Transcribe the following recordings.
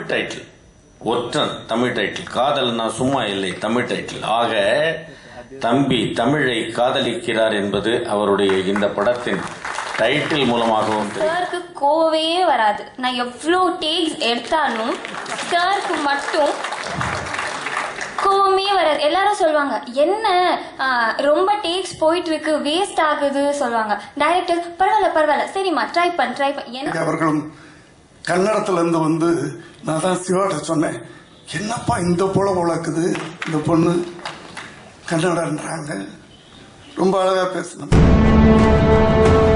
Tamil title ஒற்றன் Tamil title காதல்னா சும்மா இல்லை தமிழ் டைட்டில் ஆக தம்பி தமிழை காதலிக்கிறார் என்பது அவருடைய இந்த படத்தின் டைட்டில் மூலமாகவும் சாருக்கு கோவே வராது. நான் எவ்வளோ டேக்ஸ் எடுத்தாலும் சாருக்கு மட்டும் கோவமே வராது. எல்லாரும் சொல்லுவாங்க என்ன ரொம்ப டேக்ஸ் போயிட்டு இருக்கு வேஸ்ட் ஆகுது சொல்லுவாங்க டைரக்டர் பரவாயில்ல பரவாயில்ல. சரிம்மா ட்ரை பண்ண ட்ரை பண்ண என்ன அவர்களும் கன்னடத்துலேருந்து வந்து நான் தான் சிவாட்ட சொன்னேன். என்னப்பா இந்த போல உழக்குது? இந்த பொண்ணு கன்னடன்றாங்க. ரொம்ப அழகாக பேசணும்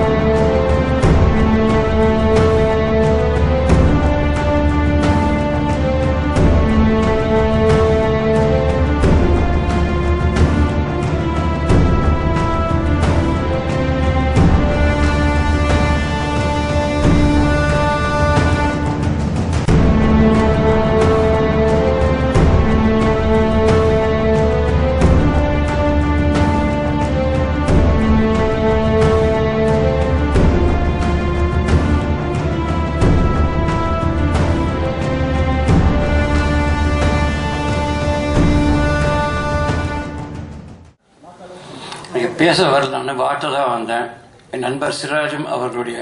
பேச வரல நான் வாட்ட தான் வந்தேன். என் நண்பர் சிராஜும் அவர்களுடைய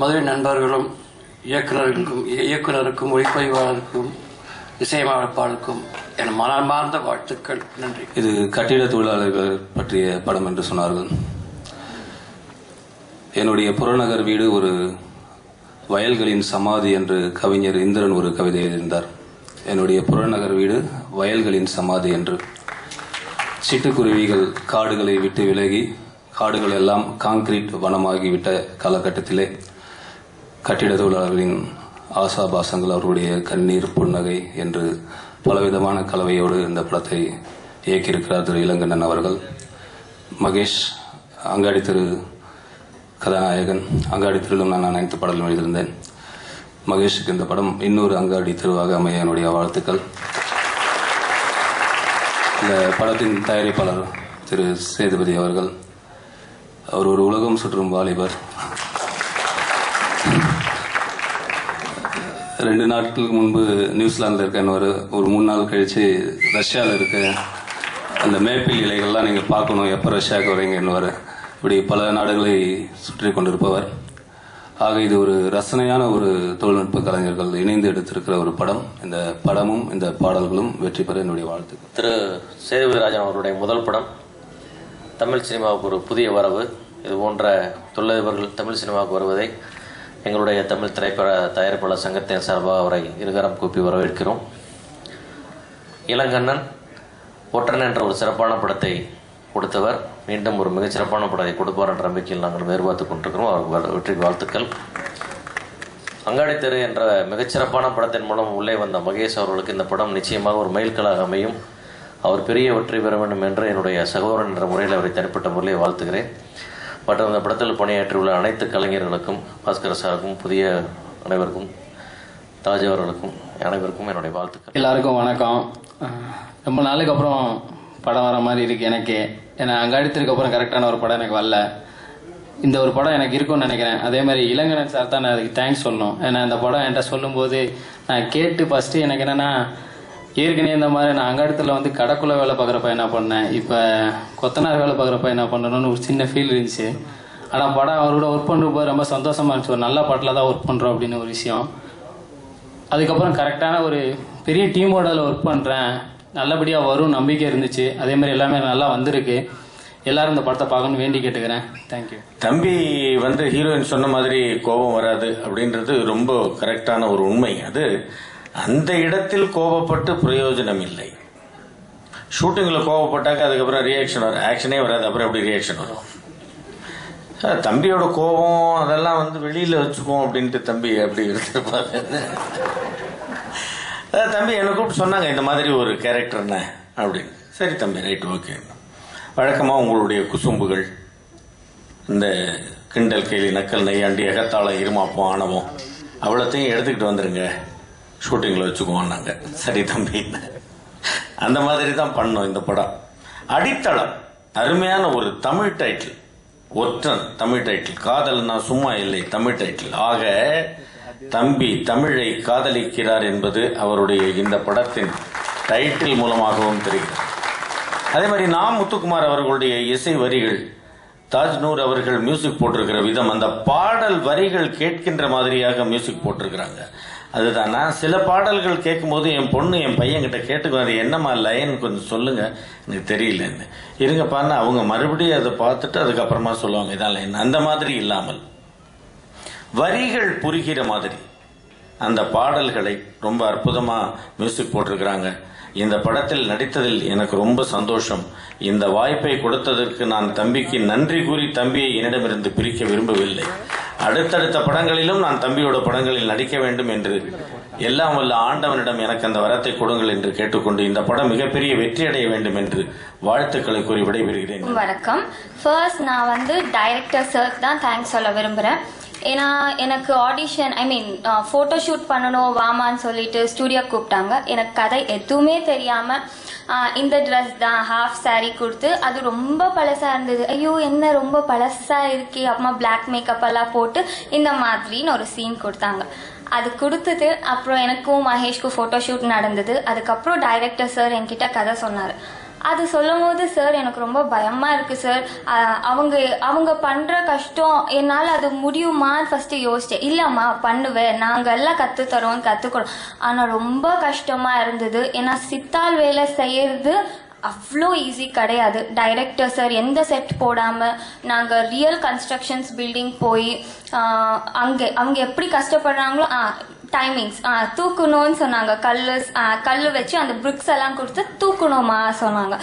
மதுரை நண்பர்களும் இயக்குநர்களுக்கும் இயக்குனருக்கும் ஒளிப்பதிவாளருக்கும் இசையமைப்பாளருக்கும் என் மனமார்ந்த வாழ்த்துக்கள். நன்றி. இது கட்டிட தொழிலாளர்கள் பற்றிய படம் என்று சொன்னார்கள். என்னுடைய புறநகர் வீடு ஒரு வயல்களின் சமாதி என்று கவிஞர் இந்திரன் ஒரு கவிதை எழுதியிருந்தார். என்னுடைய புறநகர் வீடு வயல்களின் சமாதி என்று. சிட்டுக்குருவிகள் காடுகளை விட்டு விலகி காடுகள் எல்லாம் கான்கிரீட் வனமாகிவிட்ட காலகட்டத்திலே கட்டிட தொழிலாளர்களின் ஆசாபாசங்கள் அவர்களுடைய கண்ணீர் புன்னகை என்று பலவிதமான கலவையோடு இந்த படத்தை இயக்கியிருக்கிறார் திரு இளங்கண்ணன் அவர்கள். மகேஷ் அங்காடி திரு கதாநாயகன் அங்காடி திருவிலும் நான் அனைத்து பாடலும் எழுதியிருந்தேன். மகேஷுக்கு இந்த படம் இன்னொரு அங்காடி திருவாக அமைய என்னுடைய வாழ்த்துக்கள். இந்த படத்தின் தயாரிப்பாளர் திரு சேதுபதி அவர்கள். அவர் ஒரு உலகம் சுற்றும் வாலிபர். ரெண்டு நாட்களுக்கு முன்பு நியூசிலாந்தில் இருக்கேன் ஒரு ஒரு மூணு நாள் கழித்து ரஷ்யாவில் இருக்க அந்த மேப்பிள் இலைகள்லாம் நீங்கள் பார்க்கணும் எப்போ ரஷ்யாவுக்கு வரீங்கன்னு இப்படி பல நாடுகளை சுற்றி கொண்டிருப்பவர். ஆக இது ஒரு ரசனையான ஒரு தொழில்நுட்ப கலைஞர்கள் இணைந்து எடுத்திருக்கிற ஒரு படம். இந்த படமும் இந்த பாடல்களும் வெற்றி பெற என்னுடைய வாழ்த்துக்கள். திரு. சேதுபதிராஜன் அவருடைய முதல் படம். தமிழ் சினிமாவுக்கு ஒரு புதிய வரவு. இது போன்ற தொழிலதிபர்கள் தமிழ் சினிமாவுக்கு வருவதை எங்களுடைய தமிழ் திரைப்பட தயாரிப்பாளர் சங்கத்தின் சார்பாக அவரை இருகரம் கூப்பி வரவேற்கிறோம். இளங்கண்ணன் ஒற்றன் என்ற ஒரு சிறப்பான படத்தை கொடுத்தவர். மீண்டும் ஒரு மிகச்சிறப்பான படத்தை கொடுப்பார் என்ற நம்பிக்கையில் நாங்கள் எதிர்பார்த்து கொண்டிருக்கிறோம். அவருக்கு வெற்றிக்கு வாழ்த்துக்கள். அங்காடி தெரு என்ற மிகச்சிறப்பான படத்தின் மூலம் உள்ளே வந்த மகேஷ் அவர்களுக்கு இந்த படம் நிச்சயமாக ஒரு மைல்கல்லாக அமையும். அவர் பெரிய வெற்றி பெற வேண்டும் என்று என்னுடைய சகோதரன் என்ற முறையில் அவரை தனிப்பட்ட முறையில் வாழ்த்துகிறேன். மற்றும் இந்த படத்தில் பணியாற்றியுள்ள அனைத்து கலைஞர்களுக்கும் பாஸ்கர் சாருக்கும் புதிய அனைவருக்கும் தாஜ் அவர்களுக்கும் அனைவருக்கும் என்னுடைய வாழ்த்துக்கள். எல்லாருக்கும் வணக்கம். ரொம்ப நாளுக்கு அப்புறம் படம் வர மாதிரி இருக்கு எனக்கே. ஏன்னா அங்காடித்திற்கு அப்புறம் கரெக்டான ஒரு படம் எனக்கு வரல. இந்த ஒரு படம் எனக்கு இருக்கும்னு நினைக்கிறேன். அதே மாதிரி இளங்கணன் சார் தான் நான் அதுக்கு தேங்க்ஸ் சொல்லணும். ஏன்னா இந்த படம் என்கிட்ட சொல்லும்போது நான் கேட்டு ஃபஸ்ட்டு எனக்கு என்னென்னா ஏற்கனவே இந்த மாதிரி நான் அங்காடத்தில் வந்து கடைக்குள்ளே வேலை பார்க்குறப்ப என்ன பண்ணேன்? இப்போ கொத்தனார் வேலை பார்க்குறப்ப என்ன பண்ணணும்னு ஒரு சின்ன ஃபீல் இருந்துச்சு. ஆனால் படம் அவரோட ஒர்க் பண்ணுறப்போ ரொம்ப சந்தோஷமாக இருந்துச்சு. ஒரு நல்ல படத்தில் தான் ஒர்க் பண்ணுறோம் அப்படின்னு ஒரு விஷயம். அதுக்கப்புறம் கரெக்டான ஒரு பெரிய டீமோட அதில் ஒர்க் பண்ணுறேன் நல்லபடியாக வரும் நம்பிக்கை இருந்துச்சு. அதே மாதிரி எல்லாமே நல்லா வந்திருக்கு. எல்லாரும் இந்த படத்தை பார்க்கணும்னு வேண்டி கேட்டுக்கிறேன். தேங்க்யூ தம்பி வந்து ஹீரோயின் சொன்ன மாதிரி கோபம் வராது அப்படின்றது ரொம்ப கரெக்டான ஒரு உண்மை. அது அந்த இடத்தில் கோபப்பட்டு பிரயோஜனம் இல்லை. ஷூட்டிங்கில் கோபப்பட்டாக்க அதுக்கப்புறம் ரியாக்ஷன் வரும் ஆக்ஷனே வராது. அப்புறம் எப்படி ரியாக்ஷன் வரும்? தம்பியோட கோபம் அதெல்லாம் வந்து வெளியில் வச்சுப்போம் அப்படின்ட்டு தம்பி அப்படி எடுத்துருப்பாரு தம்பி என்னை கூப்பிட்டு சொன்னாங்க இந்த மாதிரி ஒரு கேரக்டர்னே அப்படின்னு. சரி தம்பி ரைட் ஓகே வழக்கமாக உங்களுடைய குசும்புகள் இந்த கிண்டல் கேலி நக்கல் நையாண்டி எகத்தாள இருமாப்பம் ஆணவம் அவ்வளோத்தையும் எடுத்துக்கிட்டு வந்துடுங்க ஷூட்டிங்கில் வச்சுக்குவோம் சரி தம்பி. அந்த மாதிரி தான் பண்ணோம் இந்த படம். அடித்தளம் அருமையான ஒரு தமிழ் டைட்டில் ஒற்றன் தமிழ் டைட்டில் காதல்னா சும்மா இல்லை தமிழ் டைட்டில் ஆக தம்பி தமிழை காதலிக்கிறார் என்பது அவருடைய இந்த படத்தின் டைட்டில் மூலமாகவும் தெரிகிறது. அதே மாதிரி நாம் முத்துக்குமார் அவர்களுடைய இசை வரிகள் தாஜ்நூர் அவர்கள் மியூசிக் போட்டிருக்கிற விதம் அந்த பாடல் வரிகள் கேட்கின்ற மாதிரியாக மியூசிக் போட்டிருக்கிறாங்க. அதுதான் நான் சில பாடல்கள் கேட்கும்போது என் பொண்ணு என் பையன்கிட்ட கேட்டுக்குவேன் அது என்னம்மா லைன் கொஞ்சம் சொல்லுங்க எனக்கு தெரியலன்னு. இருங்கப்பான்னு அவங்க மறுபடியும் அதை பார்த்துட்டு அதுக்கப்புறமா சொல்லுவாங்க இதான் லைன் அந்த மாதிரி இல்லாமல். வரிகள் புரிகிற மாதிரி. அந்த பாடல்களை ரொம்ப அற்புதமாக மியூசிக் போட்டிருக்கிறாங்க. இந்த படத்தில் நடித்ததில் எனக்கு ரொம்ப சந்தோஷம். இந்த வாய்ப்பை கொடுத்ததற்கு நான் தம்பிக்கு நன்றி கூறி தம்பியை என்னிடமிருந்து பிரிக்க விரும்பவில்லை. அடுத்தடுத்த படங்களிலும் நான் தம்பியோட படங்களில் நடிக்க வேண்டும் என்று எல்லாம் வல்ல ஆண்டவனிடம் எனக்கு அந்த வரத்தை கொடுங்கள் என்று கேட்டுக்கொண்டு இந்த படம் மிகப்பெரிய வெற்றி அடைய வேண்டும் என்று வாழ்த்துக்களை கூறி விடைபெறுகிறேன். வணக்கம். ஃபர்ஸ்ட் நான் வந்து டைரக்டர் சார் தான் தேங்க்ஸ் சொல்ல விரும்புகிறேன் ஏன்னா எனக்கு audition I mean photo shoot பண்ணணும் வாமான்னு சொல்லிட்டு ஸ்டூடியோ கூப்பிட்டாங்க. எனக்கு கதை எதுவுமே தெரியாமல் இந்த ட்ரெஸ் தான் ஹாஃப் saree கொடுத்து அது ரொம்ப பழசாக இருந்தது. ஐயோ என்ன ரொம்ப பழசாக இருக்கே அப்புறமா பிளாக் மேக்கப் எல்லாம் போட்டு இந்த மாதிரின்னு ஒரு சீன் கொடுத்தாங்க. அது கொடுத்தது அப்புறம் எனக்கும் மகேஷ்க்கும் ஃபோட்டோ ஷூட் நடந்தது. அதுக்கப்புறம் டைரக்டர் சார் என்கிட்ட கதை சொன்னார். அது சொல்லும் போது சார் எனக்கு ரொம்ப பயமா இருக்கு சார். அவங்க அவங்க பண்ற கஷ்டம் என்னால் அது முடியுமா? ஃபர்ஸ்ட் யோசிச்சேன். இல்லம்மா பண்ணுவேன் நாங்க எல்லாம் கத்து தரோம் கத்துக்கிறோம் ஆனா ரொம்ப கஷ்டமா இருந்தது. ஏன்னா சித்தால் வேலை செய்யறது அவ்வளோ ஈஸி கிடையாது. டைரக்டர் சார் எந்த செட் போடாமல் நாங்கள் ரியல் கன்ஸ்ட்ரக்ஷன்ஸ் பில்டிங் போய் அங்கே அவங்க எப்படி கஷ்டப்படுறாங்களோ டைமிங்ஸ் ஆ தூக்கணும்னு சொன்னாங்க. கல் கல் வச்சு அந்த பிரிக்ஸ் எல்லாம் கொடுத்து தூக்கணுமா சொன்னாங்க.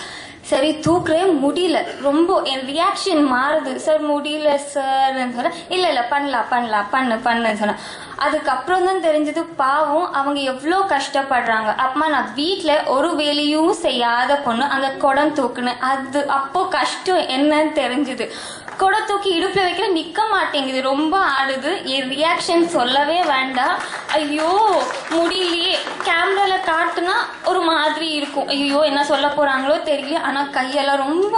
சரி தூக்கவே முடியல. ரொம்ப என் ரியாக்ஷன் மாறுது. சார் முடியல சார் சொன்னேன். இல்லை இல்லை பண்ணலாம் பண்ணலாம் பண்ணு பண்ணுன்னு சொன்னேன். அதுக்கப்புறம் தான் தெரிஞ்சது பாவம் அவங்க எவ்வளோ கஷ்டப்படுறாங்க. அப்பமா நான் வீட்டில் ஒரு வேலையும் செய்யாத பொண்ணு அந்த குடம் தூக்குனேன் அது அப்போ கஷ்டம் என்னன்னு தெரிஞ்சுது. குடம் தூக்கி இடுப்பில் வைக்கிற நிற்க மாட்டேங்குது. ரொம்ப ஆடுது. என் ரியாக்ஷன் சொல்லவே வேண்டாம். ஐயோ முடியலையே. கேமரால காட்டுனா ஒரு மாதிரி இருக்கும். ஐயோ என்ன சொல்ல போறாங்களோ தெரியல. ஆனா கையெல்லாம் ரொம்ப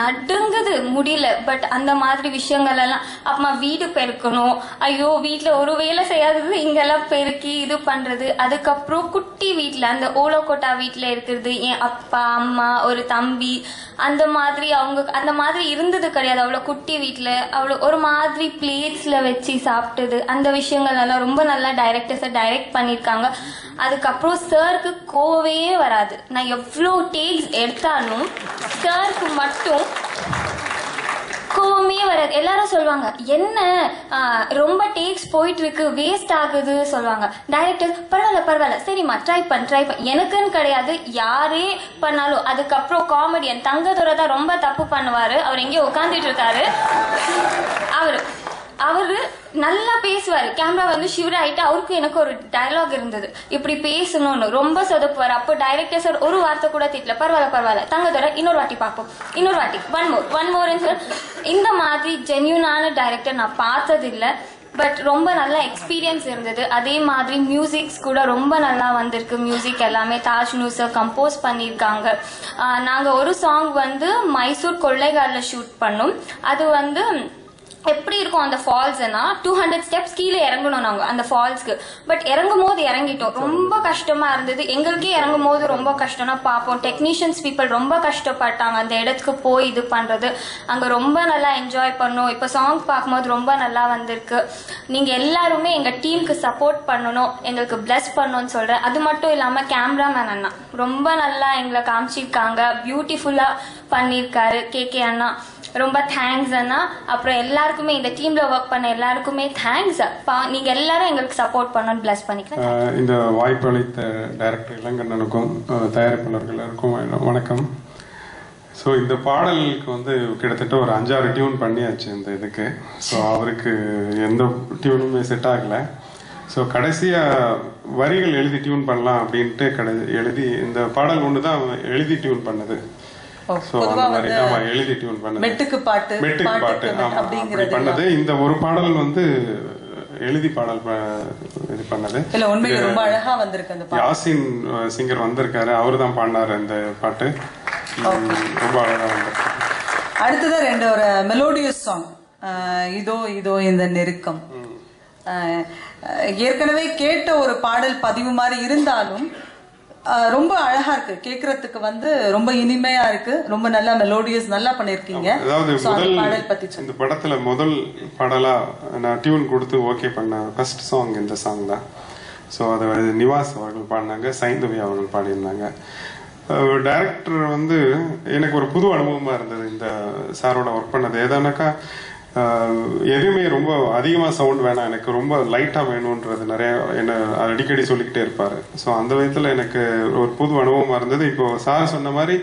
நடுங்குது. முடியல. பட் அந்த மாதிரி விஷயங்கள் எல்லாம் அப்புறமா வீடு பெருக்கணும். ஐயோ வீட்டில் ஒரு வேலை செய்யாதது இங்கெல்லாம் பெருக்கி இது பண்றது. அதுக்கப்புறம் குட்டி வீட்டில் அந்த ஓலோக்கோட்டா வீட்டில் இருக்கிறது என் அப்பா அம்மா ஒரு தம்பி அந்த மாதிரி அவங்க அந்த மாதிரி இருந்தது கிடையாது. அவ்வளோ குட்டி வீட்டில் அவ்வளோ ஒரு மாதிரி பிளேட்ஸில் வச்சு சாப்பிட்டது. அந்த விஷயங்கள் எல்லாம் ரொம்ப நல்லா டைரக்டர்ஸை டைரக்ட் பண்ணியிருக்காங்க. அதுக்கப்புறம் சாருக்கு கோவே வராது. நான் எவ்வளோ டேக்ஸ் எடுத்தாலும் சருக்கு மட்டும் கோவமே வராது. எல்லாரும் சொல்லுவாங்க என்ன ரொம்ப டேக்ஸ் போயிட்டு இருக்கு வேஸ்ட் ஆகுது சொல்லுவாங்க டைரக்டர் பரவாயில்ல பரவாயில்ல. சரிம்மா ட்ரை பண்ண ட்ரை பண்ண எனக்குன்னு கிடையாது. யாரே பண்ணாலும் அதுக்கப்புறம் காமெடியன் தங்கதுரை தான் ரொம்ப தப்பு பண்ணுவாரு. அவர் எங்கேயோ உட்காந்துட்டு இருக்காரு. அவரு அவரு நல்லா பேசுவார். கேமரா வந்து ஷிவர் ஆயிட்டு அவருக்கு எனக்கு ஒரு டயலாக் இருந்தது. இப்படி பேசணும்னு. ரொம்ப சொதப்புவார். அப்போ டைரக்டர் சார் ஒரு வார்த்தை கூட திட்டல. பரவாயில்ல பரவாயில்ல. தங்கதோட இன்னொரு வாட்டி பார்ப்போம். இன்னொரு வாட்டி. One more one more sir இந்த மாதிரி ஜென்யூனான டைரக்டர் நான் பார்த்ததில்ல. பட் ரொம்ப நல்ல எக்ஸ்பீரியன்ஸ் இருந்தது. அதே மாதிரி மியூசிக்ஸ் கூட ரொம்ப நல்லா வந்திருக்கு. மியூசிக் எல்லாமே தாஜ் நூசர் கம்போஸ் பண்ணியிருக்காங்க. நாங்கள் ஒரு சாங் வந்து மைசூர் கொள்ளைகாரில் ஷூட் பண்ணோம். அது வந்து எப்படி இருக்கும் அந்த ஃபால்ஸ்னா டூ ஹண்ட்ரட் ஸ்டெப்ஸ் கீழே இறங்கணும் நாங்கள் அந்த ஃபால்ஸ்க்கு பட் இறங்கும் போது இறங்கிட்டோம் ரொம்ப கஷ்டமா இருந்தது. எங்களுக்கே இறங்கும் போது ரொம்ப கஷ்டம்னா பார்ப்போம் டெக்னீஷியன்ஸ் பீப்புள் ரொம்ப கஷ்டப்பட்டாங்க. அந்த இடத்துக்கு போய் இது பண்றது. அங்க ரொம்ப நல்லா என்ஜாய் பண்ணோம். இப்போ சாங் பார்க்கும்போது ரொம்ப நல்லா வந்திருக்கு. நீங்க எல்லாருமே எங்க டீமுக்கு சப்போர்ட் பண்ணணும். எங்களுக்கு பிளஸ் பண்ணணும்னு சொல்றேன். அது மட்டும் இல்லாம கேமராமேன் அண்ணா. ரொம்ப நல்லா எங்களை காமிச்சிருக்காங்க. பியூட்டிஃபுல்லா பண்ணியிருக்காரு. கே கே அண்ணா. ரொம்ப தேங்க்ஸ் அண்ணா. அப்புறம் எல்லாருக்குமே இந்த டீம்ல ஒர்க் பண்ண எல்லாருக்குமே தேங்க்ஸ் நீங்க எல்லாரும் எங்களுக்கு சப்போர்ட் பண்ணணும்னு பிளஸ் பண்ணிக்கிறேன். இந்த வாய்ப்பு அளித்த டைரக்டர் இளங்கண்ணனுக்கும் தயாரிப்பாளர்கள் எல்லாருக்கும் வண- வணக்கம். ஸோ இந்த பாடலுக்கு வந்து கிட்டத்தட்ட ஒரு அஞ்சாறு டியூன் பண்ணியாச்சு இந்த இதுக்கு. ஸோ அவருக்கு எந்த டியூனுமே செட் ஆகலை. ஸோ கடைசியாக வரிகள் எழுதி டியூன் பண்ணலாம் அப்படின்ட்டு கடை எழுதி இந்த பாடல் ஒன்று தான் எழுதி டியூன் பண்ணது. பொதுவா மாதிரி வந்து ஆமா எழுதி டியூன் பண்ணது. மெட்டுக்கு பாட்டு, மெட்டுக்கு பாட்டு அப்படிங்கிறது பண்ணது. இந்த ஒரு பாடல் வந்து எழுதி பாடல் இது பண்ணது. இல்ல உண்மையில ரொம்ப அழகா வந்திருக்கு அந்த பாட்டு. யாசின் சிங்கர் வந்திருக்காரு. அவர் தான் பாடினாரு அந்த பாட்டு. ரொம்ப அழகா வந்திருக்கு. அடுத்ததா ரெண்டு ஒரு மெலோடியஸ் சாங் இதோ இதோ இந்த நெருக்கம். ஏற்கனவே கேட்ட ஒரு பாடல் பதிவு மாதிரி இருந்தாலும் ரொம்ப அழகா இருக்கு. கேட்கறதுக்கு வந்து ரொம்ப இனிமையா இருக்கு. ரொம்ப நல்லா மெலோடியஸ் நல்லா பண்ணிருக்கீங்க. அதாவது பாடல் பத்தி. இந்த படத்துல முதல் பாடலா நான் டியூன் கொடுத்து ஓகே பண்ண ஃபர்ஸ்ட் சாங் இந்த சாங் தான். ஸோ அதை நிவாஸ் அவர்கள் பாடினாங்க சைந்தவி அவர்கள் பாடியிருந்தாங்க. டைரக்டர் வந்து எனக்கு ஒரு புது அனுபவமா இருந்தது இந்த சாரோட ஒர்க் பண்ணது. எதானாக்கா அஹ், எதுவுமே ரொம்ப அதிகமாக சவுண்ட் வேணாம். எனக்கு ரொம்ப லைட்டாக வேணுன்றது நிறைய என்ன அடிக்கடி சொல்லிக்கிட்டே இருப்பார். ஸோ அந்த விதத்தில் எனக்கு ஒரு புது அனுபவமாக இருந்தது. இப்போ சார் சொன்ன மாதிரி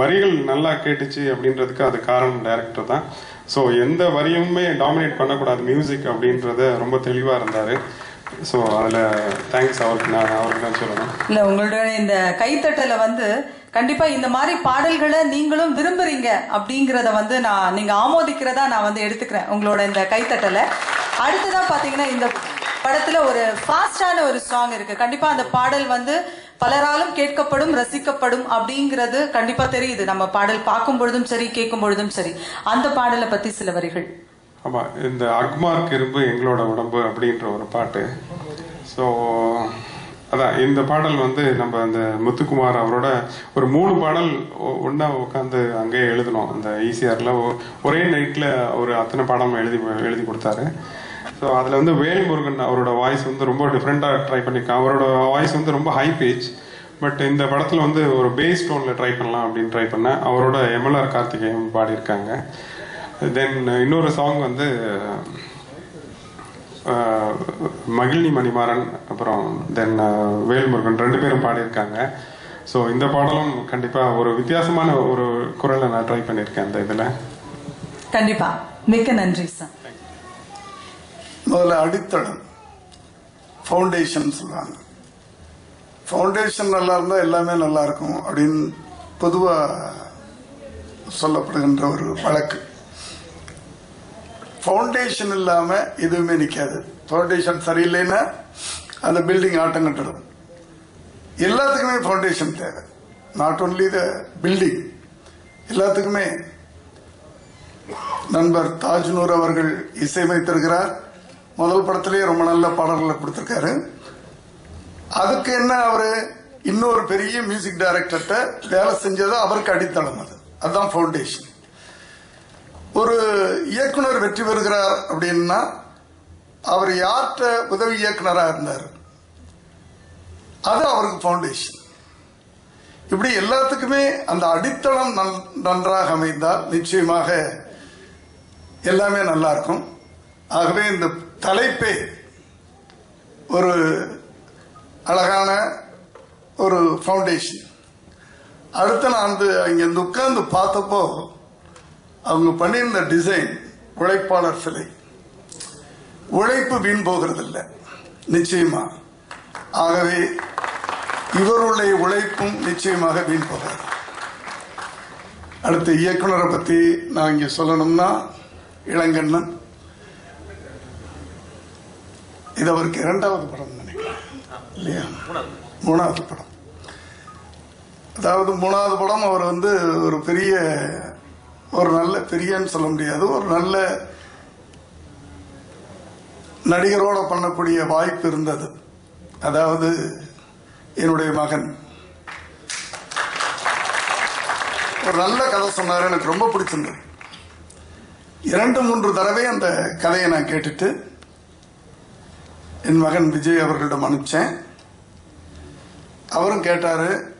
வரிகள் நல்லா கேட்டுச்சு அப்படின்றதுக்கு அது காரணம் டைரக்டர் தான். ஸோ எந்த வரியுமே டாமினேட் பண்ணக்கூடாது மியூசிக் அப்படின்றத ரொம்ப தெளிவாக இருந்தார். ஸோ அதில் தேங்க்ஸ் அவருக்கு நான் அவருக்கு தான் சொல்லணும். இல்லை உங்களுடைய இந்த கைத்தட்டல வந்து கண்டிப்பா இந்த மாதிரி பாடல்களை நீங்களும் விரும்புறீங்க அப்படிங்கறத வந்து நான் நீங்க ஆமோதிக்கிறதா நான் வந்து எடுத்துக்கிறேன் உங்களோட இந்த கைத்தட்டல. அடுத்ததா பாத்தீங்கன்னா இந்த படத்துல ஒரு ஃபாஸ்டான ஒரு சாங் இருக்கு. கண்டிப்பா அந்த பாடல் வந்து பலராலும் கேட்கப்படும் ரசிக்கப்படும் அப்படிங்கிறது கண்டிப்பா தெரியுது. நம்ம பாடல் பார்க்கும் பொழுதும் சரி கேட்கும் பொழுதும் சரி. அந்த பாடலை பத்தி சில வரிகள். ஆமா இந்த அக்மார்க் இரும்பு எங்களோட உடம்பு அப்படின்ற ஒரு பாட்டு. ஸோ அதான் இந்த பாடல் வந்து நம்ம அந்த முத்துக்குமார் அவரோட ஒரு மூணு பாடல் ஒன்னா உட்காந்து அங்கேயே எழுதணும் அந்த ஈசிஆர்ல ஒரே நைட்ல ஒரு அத்தனை பாடம் எழுதி எழுதி கொடுத்தாரு. ஸோ அதில் வந்து வேல்முருகன் அவரோட வாய்ஸ் வந்து ரொம்ப டிஃப்ரெண்ட்டாக ட்ரை பண்ணியிருக்கான் அவரோட வாய்ஸ் வந்து ரொம்ப ஹை பேஜ் பட் இந்த படத்தில் வந்து ஒரு பேஸ் டோனில் ட்ரை பண்ணலாம் அப்படின்னு ட்ரை பண்ணேன் அவரோட எம்எல்ஆர் கார்த்திகேயன் பாடியிருக்காங்க. தென் இன்னொரு சாங் வந்து மகிழினி மணிமாறன் அப்புறம் தென் வேல்முருகன் ரெண்டு பேரும் பாடியிருக்காங்க. ஸோ இந்த பாடலும் கண்டிப்பாக ஒரு வித்தியாசமான ஒரு குரலை நான் ட்ரை பண்ணியிருக்கேன் அந்த இதில். கண்டிப்பா. மிக்க நன்றி சார் முதல்ல அடித்தளம். ஃபவுண்டேஷன் சொல்லுவாங்க ஃபவுண்டேஷன் நல்லா இருந்தா எல்லாமே நல்லா இருக்கும் அப்படின்னு பொதுவா சொல்லப்படுகின்ற ஒரு வழக்கு. ஃபவுண்டேஷன் இல்லாம எதுவுமே நிக்காது. ஃபவுண்டேஷன் சரியில்லைன்னா அந்த பில்டிங் ஆட்டம் கட்டிடும். எல்லாத்துக்குமே ஃபவுண்டேஷன் தேவை. நாட் ஒன்லி த பில்டிங் எல்லாத்துக்குமே. நண்பர் தாஜ்நூர் அவர்கள் இசையமைத்திருக்கிறார். முதல் படத்திலேயே ரொம்ப நல்ல பாடல்களை கொடுத்திருக்காரு. அதுக்கு என்ன அவரு? இன்னொரு பெரிய மியூசிக் டைரக்டர்கிட்ட வேலை செஞ்சது அவருக்கு அடித்தளம் அது. அதுதான் ஃபவுண்டேஷன் ஒரு இயக்குனர் வெற்றி பெறுகிறார் அப்படின்னா அவர் யார்கிட்ட உதவி இயக்குனராக இருந்தார்? அது அவருக்கு ஃபவுண்டேஷன் இப்படி எல்லாத்துக்குமே அந்த அடித்தளம் நன்- நன்றாக அமைந்தால் நிச்சயமாக எல்லாமே நல்லா இருக்கும் ஆகவே இந்த தலைப்பே ஒரு அழகான ஒரு ஃபவுண்டேஷன் அடுத்த நான் வந்து அங்க இருந்து உட்கார்ந்து பார்த்தப்போ அவங்க பண்ணியிருந்த டிசைன் உழைப்பாளர் சிலை. உழைப்பு வீண் போகிறதில்லை. நிச்சயமா. ஆகவே இவருடைய உழைப்பும் நிச்சயமாக வீண் போகிறது அடுத்த இயக்குனரை பத்தி நான் இங்க சொல்லணும்னா இளங்கண்ணன். இது அவருக்கு இரண்டாவது படம் நினைக்கிறேன். இல்லையா? மூணாவது படம். அதாவது மூணாவது படம் அவர் வந்து ஒரு பெரிய ஒரு நல்ல பெரியன்னு சொல்ல முடியாது. ஒரு நல்ல நடிகரோட பண்ணக்கூடிய வாய்ப்பு இருந்தது. அதாவது என்னுடைய மகன். ஒரு நல்ல கதை சொன்னார் எனக்கு ரொம்ப பிடிச்சிருந்தது. இரண்டு மூன்று தடவை அந்த கதையை நான் கேட்டுட்டு என் மகன் விஜய் அவர்களிடம் அனுப்பிச்சேன். அவரும் கேட்டாரு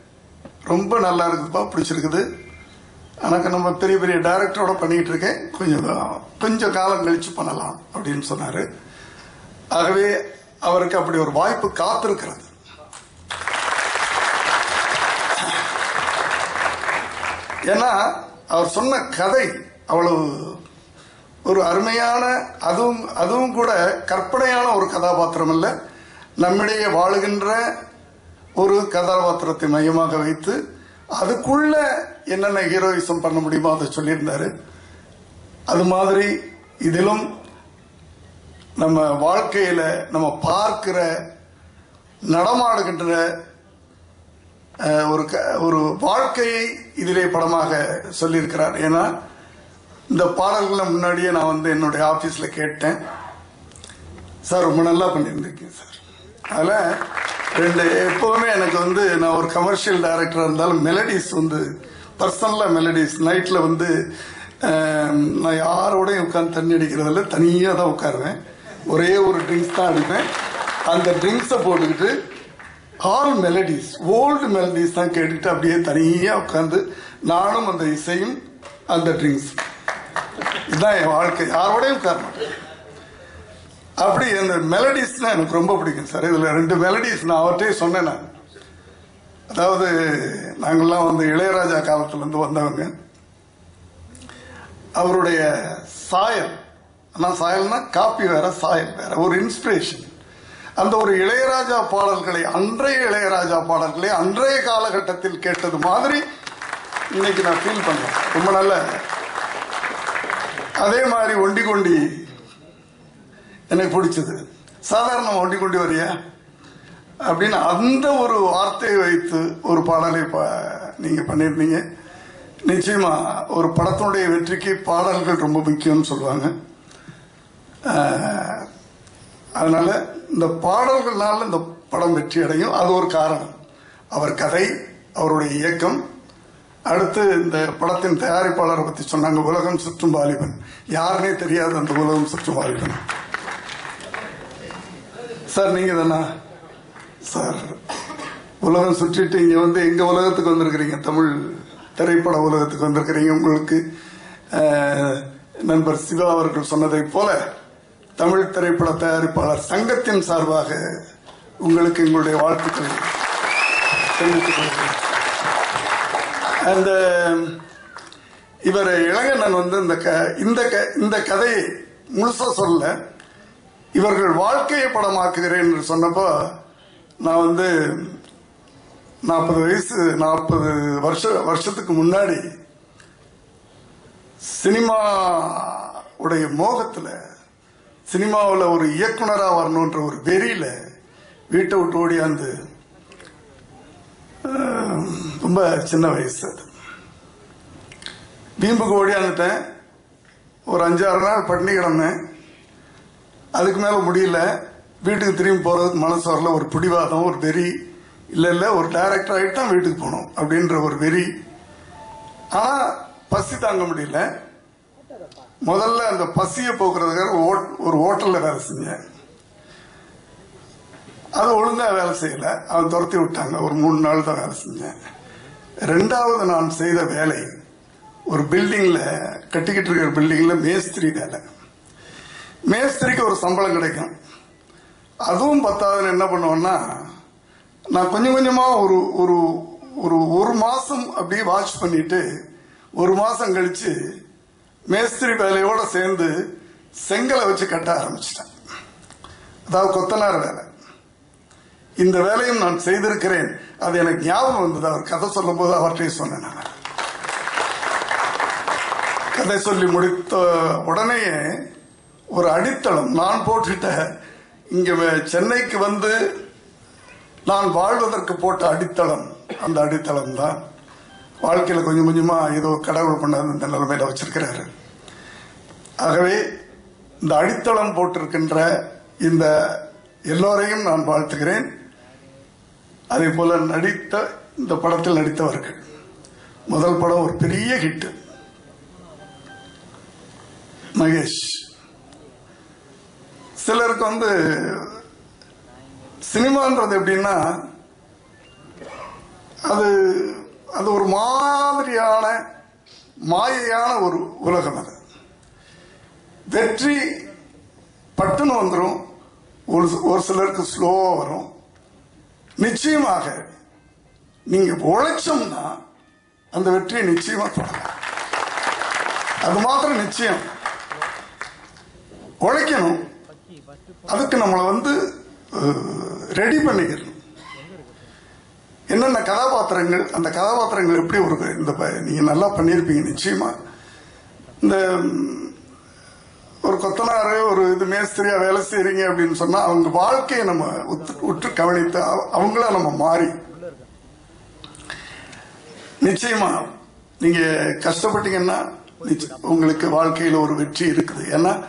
ரொம்ப நல்லா இருக்குதுப்பா பிடிச்சிருக்குது. எனக்கு நம்ம பெரிய பெரிய டைரக்டரோட பண்ணிட்டு இருக்கேன் கொஞ்சம் கொஞ்சம் காலம் கழிச்சு பண்ணலாம் அப்படின்னு சொன்னாரு. ஆகவே அவருக்கு அப்படி ஒரு வாய்ப்பு காத்திருக்கிறது. ஏன்னா அவர் சொன்ன கதை அவ்வளவு ஒரு அருமையான அதுவும் அதுவும் கூட கற்பனையான ஒரு கதாபாத்திரம் இல்லை. நம்மிடையே வாழுகின்ற ஒரு கதாபாத்திரத்தை மையமாக வைத்து அதுக்குள்ள என்னென்ன ஹீரோயிசம் பண்ண முடியுமோ அதை சொல்லியிருந்தாரு. அது மாதிரி இதிலும் நம்ம வாழ்க்கையில நம்ம பார்க்கிற நடமாடுகின்ற ஒரு க- ஒரு வாழ்க்கையை இதிலே படமாக சொல்லியிருக்கிறார். ஏன்னா இந்த பாடல்களை முன்னாடியே நான் வந்து என்னுடைய ஆபீஸ்ல கேட்டேன். சார் ரொம்ப நல்லா பண்ணியிருந்திருக்கேன் சார். அதில் ரெண்டு எப்போதுமே எனக்கு வந்து நான் ஒரு கமர்ஷியல் டைரக்டராக இருந்தாலும் மெலடிஸ் வந்து பர்சனலாக மெலடிஸ் நைட்டில் வந்து நான் யாரோடையும் உட்காந்து தண்ணி அடிக்கிறதில்ல தனியாக தான் உட்காருவேன். ஒரே ஒரு ட்ரிங்க்ஸ் தான் அடிப்பேன். அந்த ட்ரிங்க்ஸை போட்டுக்கிட்டு ஆல் மெலடிஸ் ஓல்டு மெலடிஸ் தான் கேட்டுட்டு அப்படியே தனியாக உட்காந்து நானும் அந்த இசையும் அந்த ட்ரிங்க்ஸ் இதுதான் என் வாழ்க்கை. யாரோடையும் உட்கார மாட்டேன். அப்படி அந்த மெலடிஸ்னா எனக்கு ரொம்ப பிடிக்கும் சார் இதில் ரெண்டு மெலடிஸ் நான் அவர்கிட்டயும் சொன்னேன் நான். அதாவது நாங்கள்லாம் வந்து இளையராஜா காலத்துலேருந்து வந்தவங்க. அவருடைய சாயல் ஆனால் சாயல்னா காப்பி வேற சாயல் வேற ஒரு இன்ஸ்பிரேஷன் அந்த ஒரு இளையராஜா பாடல்களை அன்றைய இளையராஜா பாடல்களை அன்றைய காலகட்டத்தில் கேட்டது மாதிரி இன்னைக்கு நான் ஃபீல் பண்ணேன் ரொம்ப நல்ல. அதே மாதிரி ஒண்டி கொண்டி எனக்கு பிடிச்சது. சாதாரண ஒண்டி கொண்டு வரியா? அப்படின்னு அந்த ஒரு வார்த்தையை வைத்து ஒரு பாடலை பா நீங்க பண்ணியிருந்தீங்க. நிச்சயமா ஒரு படத்தினுடைய வெற்றிக்கு பாடல்கள் ரொம்ப முக்கியம்னு சொல்லுவாங்க. அதனால் அதனால இந்த பாடல்கள்னால இந்த படம் வெற்றி அடையும். அது ஒரு காரணம். அவர் கதை அவருடைய இயக்கம். அடுத்து இந்த படத்தின் தயாரிப்பாளரை பத்தி சொன்னாங்க உலகம் சுற்றும் வாலிபன். யாருனே தெரியாது அந்த உலகம் சுற்றும் வாலிபன். சார் நீங்க தானா? சார் உலகம் சுற்றிட்டு இங்க வந்து எங்க உலகத்துக்கு வந்திருக்கிறீங்க? தமிழ் திரைப்பட உலகத்துக்கு வந்திருக்கிறீங்க உங்களுக்கு. நண்பர் சிவா அவர்கள் சொன்னதைப் போல தமிழ் திரைப்பட தயாரிப்பாளர் சங்கத்தின் சார்பாக உங்களுக்கு எங்களுடைய வாழ்த்துக்களை தெரிவித்துக் கொள்கிறேன் அந்த இவர் இளங்கண்ணன் வந்து இந்த க- இந்த க- இந்த கதையை முழுசா சொல்ல இவர்கள் வாழ்க்கையை படமாக்குகிறேன் என்று சொன்னப்போ நான் வந்து நாற்பது வயசு நாற்பது வருஷ வருஷத்துக்கு முன்னாடி சினிமா உடைய மோகத்துல சினிமாவில் ஒரு இயக்குனராக வரணுன்ற ஒரு வெறியில வீட்டை விட்டு ஓடியாந்து ரொம்ப சின்ன வயசு அது. வீம்புக்கு ஓடியாந்துட்டேன் ஒரு அஞ்சாறு நாள் பட்டினி கிடந்தேன். அதுக்கு மேல முடியல. வீட்டுக்கு திரும்பி போகிறது மனசு வரல. ஒரு பிடிவாதம் ஒரு வெறி. இல்ல இல்ல ஒரு டைரக்டர் ஆகிட்டு தான் வீட்டுக்கு போகணும் அப்படின்ற ஒரு வெறி. ஆனா பசி தாங்க முடியல. முதல்ல அந்த பசியை போக்குறதுக்காக ஓட்- ஒரு ஹோட்டல்ல வேலை செஞ்சேன். அது ஒழுங்கா வேலை செய்யல. அவன் துரத்தி விட்டாங்க. ஒரு மூணு நாள் தான் வேலை செஞ்சேன். ரெண்டாவது நான் செய்த வேலை ஒரு பில்டிங்ல கட்டிக்கிட்டு இருக்கிற பில்டிங்ல மேஸ்திரி வேலை. மேஸ்திரிக்கு ஒரு சம்பளம் கிடைக்கும். அதுவும் பத்தாதுன்னு என்ன பண்ணுவேன்னா நான் கொஞ்சம் கொஞ்சமா ஒரு ஒரு ஒரு ஒரு மாசம் அப்படியே வாட்ச் பண்ணிட்டு ஒரு மாசம் கழிச்சு மேஸ்திரி வேலையோட சேர்ந்து செங்கலை வச்சு கட்ட ஆரம்பிச்சிட்டேன். அதாவது கொத்தனார் வேலை. இந்த வேலையும் நான் செய்திருக்கிறேன். அது எனக்கு ஞாபகம் வந்தது. அவர் கதை சொல்லும் போது அவர்கிட்டயே சொன்னேன் நான். கதை சொல்லி முடித்த உடனேயே ஒரு அடித்தளம். நான் போட்டுட்ட. இங்க சென்னைக்கு வந்து நான் வாழ்வதற்கு போட்ட அடித்தளம். அந்த அடித்தளம் தான். வாழ்க்கையில கொஞ்சம் கொஞ்சமா ஏதோ கடவுள் பண்ணாது இந்த நிலைமையில வச்சிருக்கிறாரு. ஆகவே இந்த அடித்தளம் போட்டிருக்கின்ற இந்த எல்லோரையும் நான் வாழ்த்துகிறேன். அதே போல நடித்த இந்த படத்தில் நடித்தவர்கள். முதல் படம் ஒரு பெரிய ஹிட் மகேஷ். சிலருக்கு வந்து சினிமான்றது எப்படின்னா அது அது ஒரு மாதிரியான மாயையான ஒரு உலகம் அது. வெற்றி பட்டுன்னு வந்துடும் ஒரு ஒரு சிலருக்கு ஸ்லோவாக வரும். நிச்சயமாக நீங்கள் உழைச்சோம்னா அந்த வெற்றியை நிச்சயமாக தொடலாம் அது மாத்திரம் நிச்சயம். உழைக்கணும். அதுக்கு நம்மளை வந்து ரெடி பண்ணிக்கணும். என்னென்ன கதாபாத்திரங்கள் அந்த கதாபாத்திரங்கள் எப்படி ஒரு இந்த ப- நல்லா பண்ணியிருப்பீங்க நிச்சயமாக இந்த ஒரு கொத்தனார் ஒரு இது மேஸ்திரியா வேலை செய்கிறீங்க அப்படின்னு சொன்னால் அவங்க வாழ்க்கையை நம்ம உத்து- உற்று கவனித்து அவ- அவங்கள நம்ம மாறி. நிச்சயமா நீங்கள் கஷ்டப்பட்டீங்கன்னா உங்களுக்கு வாழ்க்கையில் ஒரு வெற்றி இருக்குது. ஏன்னா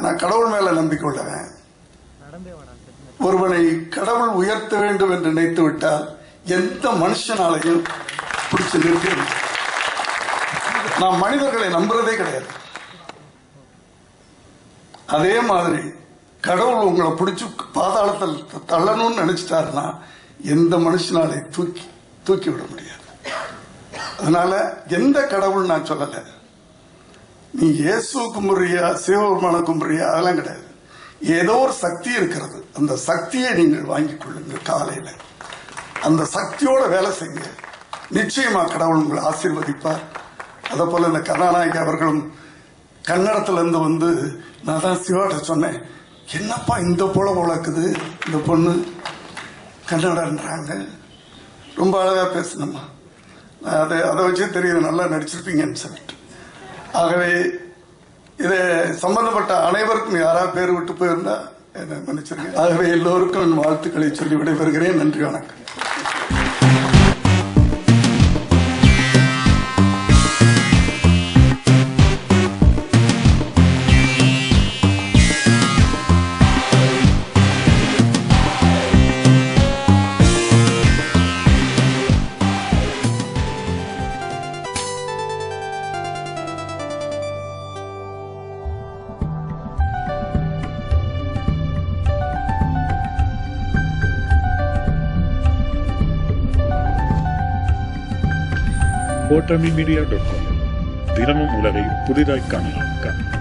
நான் கடவுள் மேல நம்பிக்கை உள்ளவன். ஒருவனை கடவுள் உயர்த்த வேண்டும் என்று நினைத்து விட்டால் எந்த மனுஷனாலையும் பிடிச்சு நிறுத்த நான் மனிதர்களை நம்புறதே கிடையாது. அதே மாதிரி கடவுள் உங்களை பிடிச்சு பாதாளத்தில் தள்ளணும்னு நினைச்சிட்டாருன்னா எந்த மனுஷனாலே தூக்கி தூக்கி விட முடியாது. அதனால எந்த கடவுள் நான் சொல்லலை. நீ இயேசு கும்பிடுறியா சிவபெருமான கும்பிடுறியா அதெல்லாம் கிடையாது. ஏதோ ஒரு சக்தி இருக்கிறது. அந்த சக்தியை நீங்கள் வாங்கிக் கொள்ளுங்கள் காலையில். அந்த சக்தியோட வேலை செய்யுங்க. நிச்சயமா கடவுள் உங்களை ஆசீர்வதிப்பார். அதே போல இந்த கதாநாயகி அவர்களும் கன்னடத்துல இருந்து வந்து நான் தான் சிவாட்ட சொன்னேன் என்னப்பா இந்த போல உழக்குது இந்த பொண்ணு? கன்னடன்றாங்க. ரொம்ப அழகா பேசணுமா அதை அதை வச்சே தெரியுது நல்லா நடிச்சிருப்பீங்கன்னு சொல்லிட்டு. ஆகவே இதை சம்பந்தப்பட்ட அனைவருக்கும் யாராவது பேர் விட்டு போயிருந்தா என்னை மன்னிச்சிருக்கேன் ஆகவே எல்லோருக்கும் என் வாழ்த்துக்களை சொல்லி விடைபெறுகிறேன். நன்றி வணக்கம். கோட்டமி மீடியா டாட் காம். தினமும் உலகை புதிதாய் காணலாம்.